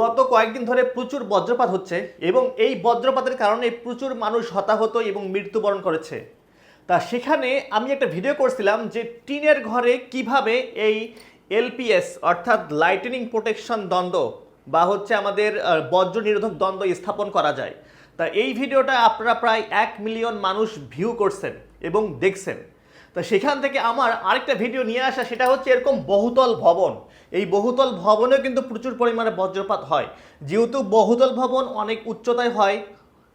গত কয়েকদিন ধরে প্রচুর বজ্রপাত হচ্ছে এবং এই বজ্রপাতের কারণে প্রচুর মানুষ হতাহত এবং মৃত্যুবরণ করেছে। তা সেখানে আমি একটা ভিডিও করছিলাম যে টিনের ঘরে কীভাবে এই এলপিএস অর্থাৎ লাইটেনিং প্রোটেকশন দ্বন্দ্ব বা হচ্ছে আমাদের বজ্র নিরোধক দ্বন্দ্ব স্থাপন করা যায়। তা এই ভিডিওটা আপনারা প্রায় এক মিলিয়ন মানুষ ভিউ করছেন এবং দেখছেন। তা সেখান থেকে আমার আরেকটা ভিডিও নিয়ে আসা, সেটা হচ্ছে এরকম বহুতল ভবন। এই বহুতল ভবনেও কিন্তু প্রচুর পরিমাণে বজ্রপাত হয়। যেহেতু বহুতল ভবন অনেক উচ্চতায় হয়,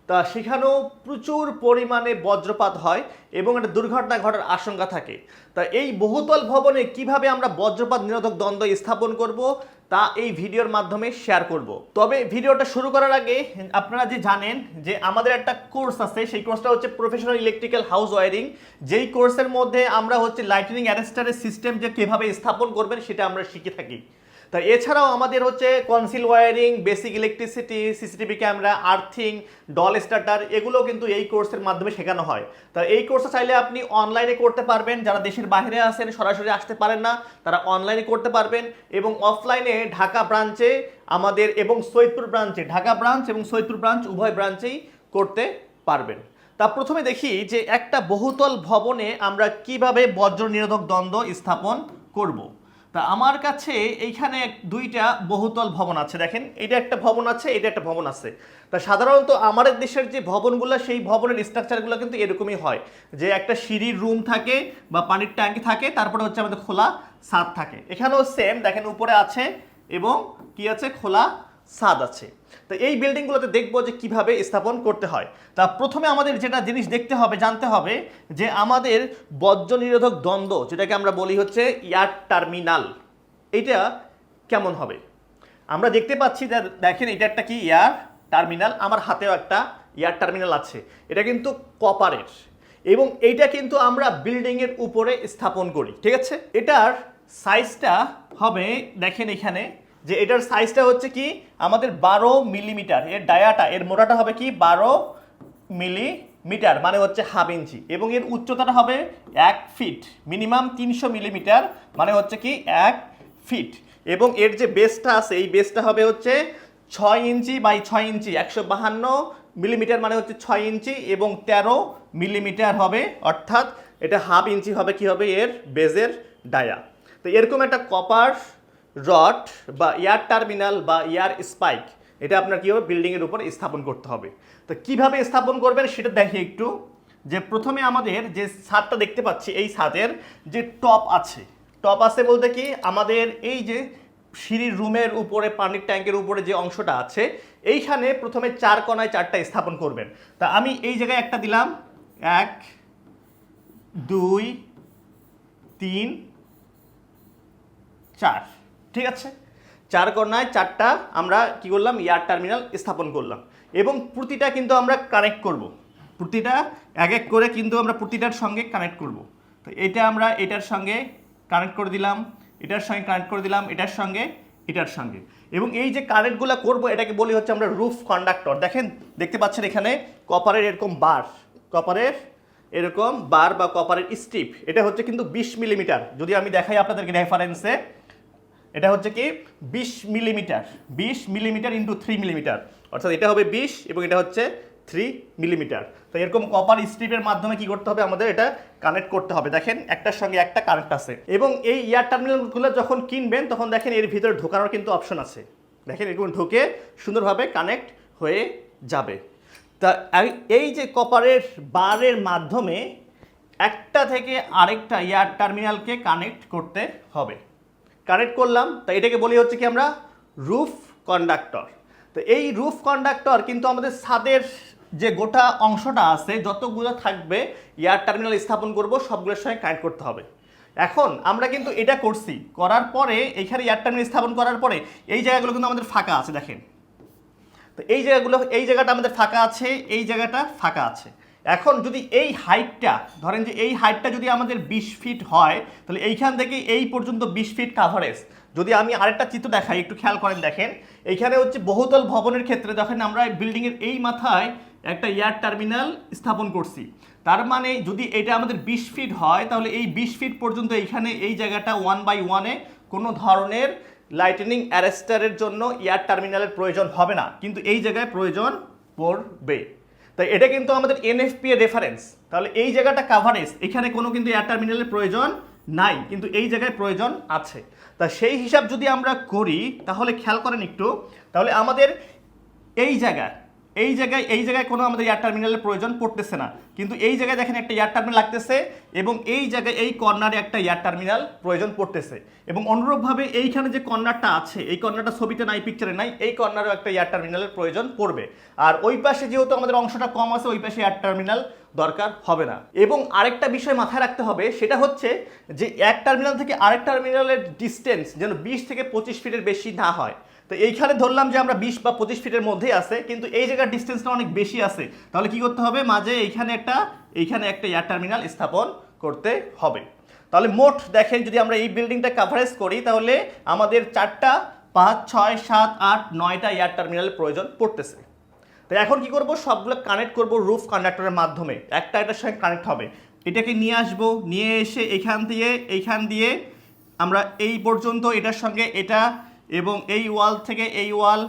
তা সেখানেও প্রচুর পরিমাণে বজ্রপাত হয় এবং একটা দুর্ঘটনা ঘটার আশঙ্কা থাকে। তা এই বহুতল ভবনে কীভাবে আমরা বজ্রপাত নিরোধক দ্বন্দ্ব স্থাপন করব তা এই ভিডিওর মাধ্যমে শেয়ার করব। তবে ভিডিওটা শুরু করার আগে আপনারা যে জানেন যে আমাদের একটা কোর্স আছে, সেই কোর্সটা হচ্ছে প্রফেশনাল ইলেকট্রিক্যাল হাউস ওয়ারিং যেই কোর্সের মধ্যে আমরা হচ্ছে লাইটিনিং অ্যারেস্টারের সিস্টেম যে কীভাবে স্থাপন করবেন সেটা আমরা শিখে থাকি। তা এছাড়াও আমাদের হচ্ছে conceal wiring basic electricity CCTV camera earthing DOL starter এগুলো কিন্তু এই কোর্সের মাধ্যমে শেখানো হয়। তা এই কোর্সটা চাইলে আপনি অনলাইনে করতে পারবেন। যারা দেশের বাইরে আছেন, সরাসরি আসতে পারেন না, তারা অনলাইনে করতে পারবেন এবং অফলাইনে ঢাকা ব্রাঞ্চে আমাদের এবং সৈয়দপুর ব্রাঞ্চে ঢাকা ব্রাঞ্চ এবং সৈয়দপুর ব্রাঞ্চ উভয় ব্রাঞ্চেই করতে পারবেন। তা প্রথমে দেখি যে একটা বহুতল ভবনে আমরা কীভাবে বজ্র নিরোধক দ্বন্দ্ব স্থাপন করব। তা আমার কাছে এইখানে দুইটা বহুতল ভবন আছে, দেখেন। এটা একটা ভবন আছে, এটা একটা ভবন আছে। তা সাধারণত আমাদের দেশের যে ভবনগুলো, সেই ভবনের স্ট্রাকচারগুলো কিন্তু এরকমই হয় যে একটা সিঁড়ির রুম থাকে বা পানির ট্যাঙ্কি থাকে, তারপরে হচ্ছে আমাদের খোলা ছাদ থাকে। এখানেও সেম দেখেন উপরে আছে এবং কি আছে? খোলা ছাদ আছে। তো এই বিল্ডিংগুলোতে দেখব যে কীভাবে স্থাপন করতে হয়। তা প্রথমে আমাদের যেটা জিনিস দেখতে হবে, জানতে হবে যে আমাদের বজ্র নিরোধক দ্বন্দ্ব, যেটাকে আমরা বলি হচ্ছে এয়ার টার্মিনাল, এটা কেমন হবে? আমরা দেখতে পাচ্ছি দেখেন এটা একটা কি? এয়ার টার্মিনাল, আমার হাতেও একটা এয়ার টার্মিনাল আছে। এটা কিন্তু কপারের। এবং এইটা কিন্তু আমরা বিল্ডিংয়ের উপরে স্থাপন করি, ঠিক আছে? এটার সাইজটা হবে, দেখেন এখানে যে এটার সাইজটা হচ্ছে কি? আমাদের বারো মিলিমিটার এর ডায়াটা, এর মোটাটা হবে কি? বারো মিলিমিটার মানে হচ্ছে হাফ ইঞ্চি এবং এর উচ্চতাটা হবে এক ফিট মিনিমাম তিনশো মিলিমিটার মানে হচ্ছে কি এক ফিট এবং এর যে বেসটা আছে, এই বেসটা হবে হচ্ছে ছয় ইঞ্চি বাই ছয় ইঞ্চি একশো বাহান্ন মিলিমিটার মানে হচ্ছে ছয় ইঞ্চি এবং তেরো মিলিমিটার হবে। অর্থাৎ এটা হাফ ইঞ্চি হবে কি হবে? এর বেজের ডায়া। তো এরকম একটা কপার রড বা এয়ার টার্মিনাল বা এয়ার স্পাইক, এটা আপনার কী হবে? বিল্ডিংয়ের উপর স্থাপন করতে হবে। তো কীভাবে স্থাপন করবেন সেটা দেখি একটু। যে প্রথমে আমাদের যে ছাদটা দেখতে পাচ্ছি, এই ছাদের যে টপ আছে টপ আছে বলতে কি? আমাদের এই যে সিঁড়ির রুমের উপরে, পানির ট্যাঙ্কের উপরে যে অংশটা আছে, এইখানে প্রথমে চার কোনায় চারটা স্থাপন করবেন। তা আমি এই জায়গায় একটা দিলাম। এক, দুই, তিন, চার। ঠিক আছে? চার কর্নায় চারটা আমরা কি করলাম? এয়ার টার্মিনাল স্থাপন করলাম। এবং প্রতিটা কিন্তু আমরা কানেক্ট করব। প্রতিটা এক এক করে কিন্তু আমরা প্রতিটার সঙ্গে কানেক্ট করব। তো এটা আমরা এটার সঙ্গে কানেক্ট করে দিলাম, এটার সঙ্গে কানেক্ট করে দিলাম, এটার সঙ্গে এটার সঙ্গে। এবং এই যে কানেক্টগুলো করব, এটাকে বলি হচ্ছে আমরা রুফ কন্ডাক্টর। দেখেন, দেখতে পাচ্ছেন এখানে কপারের এরকম বার। কপারের এরকম বার বা কপারের স্ট্রিপ। এটা হচ্ছে কিন্তু বিশ মিলিমিটার। যদি আমি দেখাই আপনাদেরকে রেফারেন্সে এটা হচ্ছে কি বিশ মিলিমিটার বিশ মিলিমিটার ইন্টু থ্রি মিলিমিটার। অর্থাৎ এটা হবে বিশ এবং এটা হচ্ছে থ্রি মিলিমিটার। তো এরকম কপার স্ট্রিপের মাধ্যমে কি করতে হবে? আমাদের এটা কানেক্ট করতে হবে। দেখেন, একটার সঙ্গে একটা কানেক্ট আছে। এবং এই এয়ার টার্মিনালগুলো যখন কিনবেন, তখন দেখেন এর ভিতরে ঢোকানোর কিন্তু অপশন আছে। দেখেন, এরকম ঢুকে সুন্দরভাবে কানেক্ট হয়ে যাবে। তা এই- যে কপারের বারের মাধ্যমে একটা থেকে আরেকটা এয়ার টার্মিনালকে কানেক্ট করতে হবে। কানেক্ট করলাম তা এটাকে বলি হচ্ছে কি আমরা রুফ কন্ডাক্টর। তো এই রুফ কন্ডাক্টর কিন্তু আমাদের ছাদের যে গোটা অংশটা আছে, যতগুলো থাকবে, এয়ার টার্মিনাল স্থাপন করব, সবগুলোর সঙ্গে কানেক্ট করতে হবে। এখন আমরা কিন্তু এটা করছি, করার পরে এইখানে এয়ার টার্মিনাল স্থাপন করার পরে, এই জায়গাগুলো কিন্তু আমাদের ফাঁকা আছে, দেখেন। তো এই জায়গাগুলো, এই জায়গাটা আমাদের ফাঁকা আছে, এই জায়গাটা ফাঁকা আছে। এখন যদি এই হাইটটা ধরেন যে এই হাইটটা যদি আমাদের বিশ ফিট হয়, তাহলে এইখান থেকে এই পর্যন্ত বিশ ফিট কাভারেজ যদি আমি আরেকটা চিত্র দেখাই, একটু খেয়াল করেন, দেখেন। এইখানে হচ্ছে বহুতল ভবনের ক্ষেত্রে যখন আমরা বিল্ডিংয়ের এই মাথায় একটা এয়ার টার্মিনাল স্থাপন করছি, তার মানে যদি এটা আমাদের বিশ ফিট হয়, তাহলে এই বিশ ফিট পর্যন্ত এইখানে এই জায়গাটা ওয়ান বাই ওয়ানে কোনো ধরনের লাইটেনিং অ্যারেস্টারের জন্য এয়ার টার্মিনালের প্রয়োজন হবে না। কিন্তু এই জায়গায় প্রয়োজন পড়বে। তাই এটা কিন্তু আমাদের এনএফপি এর রেফারেন্স তাহলে এই জায়গাটা কাভারেজ এখানে কোনো কিন্তু এয়ার টার্মিনালের প্রয়োজন নাই, কিন্তু এই জায়গায় প্রয়োজন আছে। তা সেই হিসাব যদি আমরা করি, তাহলে খেয়াল করেন একটু, তাহলে আমাদের এই জায়গায় এই জায়গায় এই জায়গায় কোনো আমাদের এয়ার টার্মিনালের প্রয়োজন পড়তেছে না। কিন্তু এই জায়গায় দেখেন একটা এয়ার টার্মিনাল লাগতেছে এবং এই জায়গায় এই কর্নারে একটা এয়ার টার্মিনাল প্রয়োজন পড়তেছে। এবং অনুরূপভাবে এইখানে যে কর্নারটা আছে, এই কর্নারটা ছবিতে নাই পিকচারে নাই, এই কর্নারেও একটা এয়ার টার্মিনালের প্রয়োজন পড়বে। আর ওই পাশে যেহেতু আমাদের অংশটা কম আছে, ওই পাশে এয়ার টার্মিনাল দরকার হবে না। এবং আরেকটা বিষয় মাথায় রাখতে হবে, সেটা হচ্ছে যে এক টার্মিনাল থেকে আরেক টার্মিনালের ডিস্টেন্স যেন বিশ থেকে পঁচিশ ফিটের বেশি না হয়। তো এইখানে ধরলাম যে আমরা বিশ বা পঁচিশ ফিটের মধ্যেই আছে, কিন্তু এই জায়গার ডিস্টেন্সটা অনেক বেশি আছে। তাহলে কি করতে হবে? মাঝে এইখানে একটা এইখানে একটা এয়ার টার্মিনাল স্থাপন করতে হবে। তাহলে মোট দেখেন, যদি আমরা এই বিল্ডিংটা কাভারেজ করি, তাহলে আমাদের চারটা, পাঁচ, ছয়, সাত, আট, নয়টা এয়ার টার্মিনালের প্রয়োজন পড়তেছে। তো এখন কি করব? সবগুলো কানেক্ট করব রুফ কন্ডাক্টরের মাধ্যমে। একটা এটার সঙ্গে কানেক্ট হবে। এটাকে নিয়ে আসব, নিয়ে এসে এখান দিয়ে, এইখান দিয়ে আমরা এই পর্যন্ত এটার সঙ্গে এটা এবং এই ওয়াল থেকে এই ওয়াল,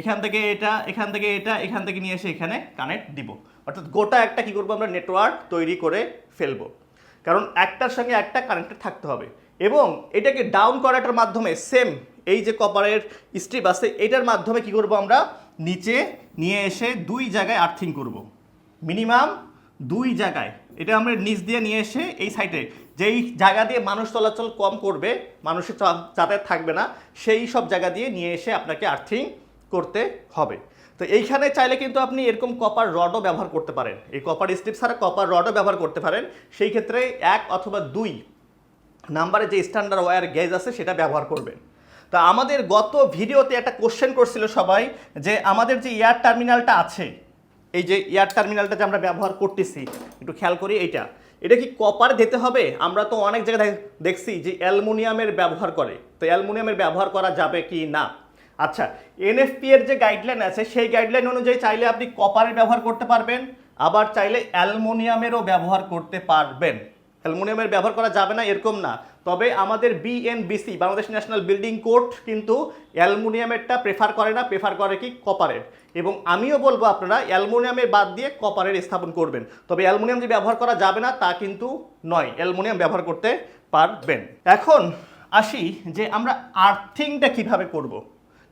এখান থেকে এটা, এখান থেকে এটা, এখান থেকে নিয়ে এসে এখানে কানেক্ট দিব। অর্থাৎ গোটা একটা কি করব আমরা? নেটওয়ার্ক তৈরি করে ফেলব। কারণ একটার সঙ্গে একটা কানেক্টেড থাকতে হবে। এবং এটাকে ডাউন করাটার মাধ্যমে সেম এই যে কপারের স্ট্রিপ আছে, এটার মাধ্যমে কি করব আমরা? নিচে নিয়ে এসে দুই জায়গায় আর্থিং করব। মিনিমাম দুই জায়গায়। এটা আমরা নিচ দিয়ে নিয়ে এসে এই সাইডে যেই জায়গা দিয়ে মানুষ চলাচল কম করবে, মানুষের যাতায়াত থাকবে না, সেই সব জায়গা দিয়ে নিয়ে এসে আপনাকে আর্থিং করতে হবে। তো এইখানে চাইলে কিন্তু আপনি এরকম কপার রডও ব্যবহার করতে পারেন। এই কপার স্ট্রিপ ছাড়া কপার রডও ব্যবহার করতে পারেন। সেই ক্ষেত্রে এক অথবা দুই নাম্বারে যে স্ট্যান্ডার্ড ওয়্যার গেজ আছে, সেটা ব্যবহার করবেন। তা আমাদের গত ভিডিওতে একটা কোশ্চেন করছিল সবাই, যে আমাদের যে এয়ার টার্মিনালটা আছে এই যে এয়ার টার্মিনালটা যে আমরা ব্যবহার করতেছি, একটু খেয়াল করি এইটা। এটা কি কপার দিতে হবে? আমরা তো অনেক জায়গায় দেখছি যে অ্যালুমিনিয়ামের ব্যবহার করে। তো অ্যালুমিনিয়ামের ব্যবহার করা যাবে কি না? আচ্ছা এনএফপি এর যে গাইডলাইন আছে, সেই গাইডলাইন অনুযায়ী চাইলে আপনি কপারের ব্যবহার করতে পারবেন, আবার চাইলে অ্যালুমিনিয়ামেরও ব্যবহার করতে পারবেন। অ্যালুমিনিয়ামের ব্যবহার করা যাবে না, এরকম না। তবে আমাদের BNBC Bangladesh national building code কিন্তু অ্যালুমিনিয়ামেরটা প্রেফার করে না প্রেফার করে কি? কপারের এবং আমিও বলব আপনারা অ্যালুমিনিয়ামের বাদ দিয়ে কপারের স্থাপন করবেন। তবে অ্যালুমিনিয়াম যে ব্যবহার করা যাবে না, তা কিন্তু নয়, অ্যালুমিনিয়াম ব্যবহার করতে পারবেন। এখন আসি যে আমরা আর্থিংটা কীভাবে করব।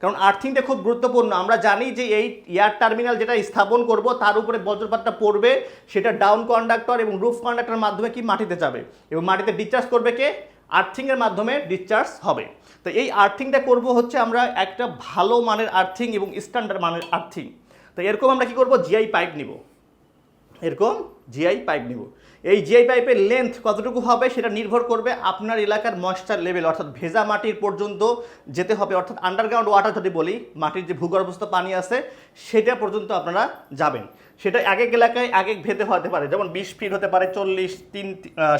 কারণ আর্থিংটা খুব গুরুত্বপূর্ণ। আমরা জানি যে এই এয়ার টার্মিনাল যেটা স্থাপন করব, তার উপরে বজ্রপাতটা পড়বে, সেটা ডাউন কন্ডাক্টর এবং রুফ কন্ডাক্টরের মাধ্যমে কি মাটিতে যাবে? এবং মাটিতে ডিসচার্জ করবে কে? আর্থিংয়ের মাধ্যমে ডিসচার্জ হবে। তো এই আর্থিংটা করব হচ্ছে আমরা একটা ভালো মানের আর্থিং এবং স্ট্যান্ডার্ড মানের আর্থিং তো এরকম আমরা কি করব? জিআই পাইপ নিব। এরকম জিআই পাইপ নিব। এই জিআই পাইপের লেন্থ কতটুকু হবে সেটা নির্ভর করবে আপনার এলাকার ময়েশ্চার লেভেল অর্থাৎ ভেজা মাটির পর্যন্ত যেতে হবে। অর্থাৎ আন্ডারগ্রাউন্ড ওয়াটার যদি বলি, মাটির যে ভূগর্ভস্থ পানি আছে, সেটা পর্যন্ত আপনারা যাবেন। সেটা এক এক এলাকায় এক এক ভেদে হতে পারে। যেমন বিশ ফিট হতে পারে, চল্লিশ, তিন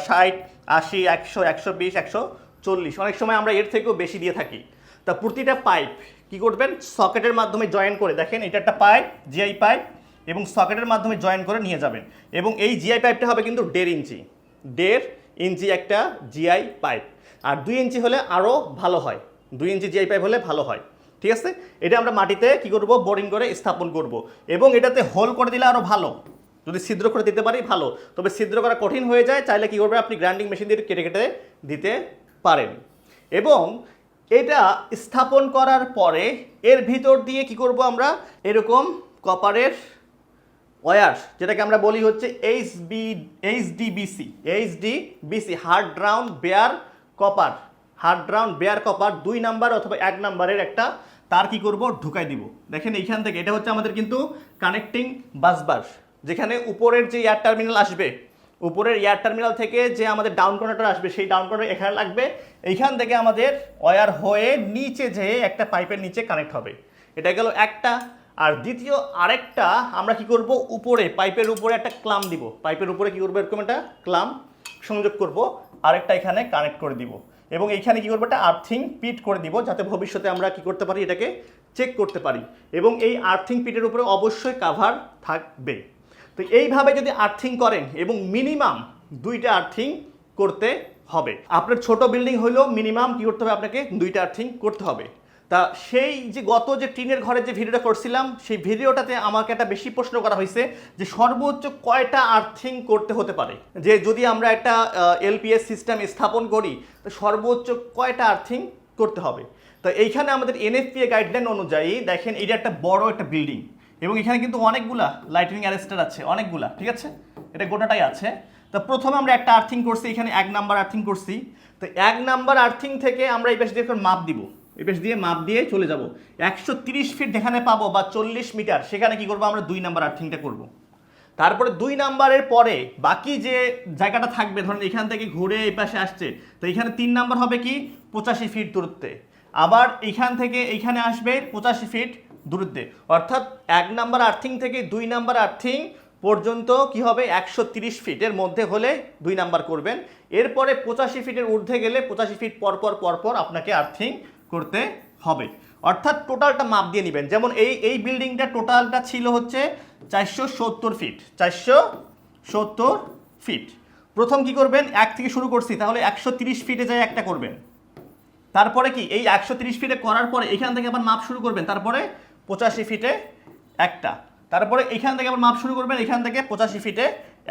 ষাট, আশি, একশো একশো বিশ, একশো চল্লিশ। অনেক সময় আমরা এর থেকেও বেশি দিয়ে থাকি। তা প্রতিটা পাইপ কি করবেন? সকেটের মাধ্যমে জয়েন করে দেখেন, এটা একটা পাইপ জিআই পাইপ এবং সকেটের মাধ্যমে জয়েন করে নিয়ে যাবেন। এবং এই জিআই পাইপটা হবে কিন্তু দেড় ইঞ্চি। দেড় ইঞ্চি একটা জিআই পাইপ আর দুই ইঞ্চি হলে আরও ভালো হয়। দুই ইঞ্চি জিআই পাইপ হলে ভালো হয়। ঠিক আছে? এটা আমরা মাটিতে কি করব? বোরিং করে স্থাপন করব। এবং এটাতে হোল করে দিলে আরও ভালো। যদি ছিদ্র করে দিতে পারি, ভালো। তবে ছিদ্র করা কঠিন হয়ে যায়, চাইলে কি করবে আপনি গ্রাইন্ডিং মেশিন দিয়ে কেটে কেটে দিতে পারেন। এবং এটা স্থাপন করার পরে এর ভিতর দিয়ে কি করব আমরা? এরকম কপারের ওয়ার যেটাকে আমরা বলি হচ্ছে H B H DBC H DBC hard drawn bare copper hard drawn bare copper দুই নাম্বার অথবা এক নাম্বারের একটা তার কি করব? ঢুকাই দিব। দেখেন এইখান থেকে, এটা হচ্ছে আমাদের কিন্তু কানেক্টিং বাসবার যেখানে উপরের যে এয়ার টার্মিনাল আসবে, উপরের এয়ার টার্মিনাল থেকে যে আমাদের ডাউন কর্নারটা আসবে, সেই ডাউন কর্নার এখানে লাগবে। এইখান থেকে আমাদের ওয়ার হয়ে নিচে যেয়ে একটা পাইপের নিচে কানেক্ট হবে। এটা গেল একটা আর দ্বিতীয় আরেকটা, আমরা কি করব? উপরে, পাইপের উপরে একটা ক্লাম দিব। পাইপের উপরে কি করব এরকম একটা ক্লাম? সংযোগ করব, আরেকটা এখানে কানেক্ট করে দিব। এবং এইখানে কি করব? একটা আর্থিং পিট করে দিব, যাতে ভবিষ্যতে আমরা কি করতে পারি? এটাকে চেক করতে পারি। এবং এই আর্থিং পিটের উপরে অবশ্যই কাভার থাকবে। তো এইভাবে যদি আর্থিং করেন, এবং মিনিমাম দুইটা আর্থিং করতে হবে। আপনার ছোট বিল্ডিং হলেও মিনিমাম কি করতে হবে? আপনাকে দুইটা আর্থিং করতে হবে। তা সেই যে গত যে টিনের ঘরে যে ভিডিওটা করছিলাম, সেই ভিডিওটাতে আমাকে একটা বেশি প্রশ্ন করা হয়েছে যে সর্বোচ্চ কয়টা আর্থিং করতে হতে পারে? যে যদি আমরা একটা এলপিএস সিস্টেম স্থাপন করি, তো সর্বোচ্চ কয়টা আর্থিং করতে হবে? তো এইখানে আমাদের এনএফপিএ গাইডলাইন অনুযায়ী দেখেন, এটা একটা বড় একটা বিল্ডিং এবং এখানে কিন্তু অনেকগুলা লাইটিং অ্যারেস্টার আছে, অনেকগুলা, ঠিক আছে? এটা গোটাটাই আছে। তো প্রথমে আমরা একটা আর্থিং করছি, এখানে এক নাম্বার আর্থিং করছি। তো এক নাম্বার আর্থিং থেকে আমরা এই পাশে দিয়ে এখন মাপ দিব এই দিয়ে মাপ দিয়ে চলে যাব। একশো তিরিশ ফিট যেখানে পাবো বা চল্লিশ মিটার সেখানে কি করব আমরা? দুই নাম্বার আর্থিংটা করব। তারপরে দুই নাম্বারের পরে বাকি যে জায়গাটা থাকবে, ধরুন এখান থেকে ঘুরে এই পাশে আসছে, তো এখানে তিন নাম্বার হবে কি? পঁচাশি ফিট দূরত্বে। আবার এখান থেকে এইখানে আসবে পঁচাশি ফিট দূরত্বে। অর্থাৎ এক নাম্বার আর্থিং থেকে দুই নাম্বার আর্থিং পর্যন্ত কি হবে? একশো তিরিশ ফিটের মধ্যে হলে দুই নাম্বার করবেন। এরপরে পঁচাশি ফিটের ঊর্ধ্বে গেলে পঁচাশি ফিট পরপর পরপর আপনাকে আর্থিং করতে হবে। অর্থাৎ টোটালটা মাপ দিয়ে নেবেন। যেমন এই এই বিল্ডিংটা টোটালটা ছিল হচ্ছে চারশো সত্তর ফিট চারশো সত্তর ফিট প্রথম কি করবেন? এক থেকে শুরু করছি, তাহলে একশো তিরিশ ফিটে যায় একটা করবেন। তারপরে কি? এই একশো তিরিশ ফিটে করার পরে এখান থেকে আবার মাপ শুরু করবেন। তারপরে পঁচাশি ফিটে একটা। তারপরে এখান থেকে আবার মাপ শুরু করবেন, এখান থেকে পঁচাশি ফিটে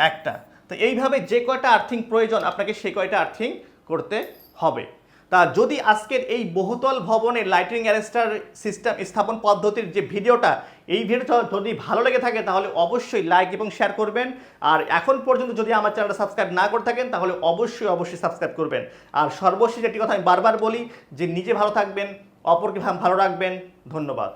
একটা। তো এইভাবে যে কয়টা আর্থিং প্রয়োজন, আপনাকে সেই কয়টা আর্থিং করতে হবে। তা যদি আজকের এই বহুতল ভবনে লাইটিং অ্যারেস্টার সিস্টেম স্থাপন পদ্ধতির যে ভিডিওটা, এই ভিডিওটা যদি ভালো লেগে থাকে তাহলে অবশ্যই লাইক এবং শেয়ার করবেন। আর এখন পর্যন্ত যদি আমার চ্যানেলটা সাবস্ক্রাইব না করে থাকেন, তাহলে অবশ্যই অবশ্যই সাবস্ক্রাইব করবেন। আর সর্বশেষ একটি কথা আমি বারবার বলি যে নিজে ভালো থাকবেন, অপরকে ভালো রাখবেন। ধন্যবাদ।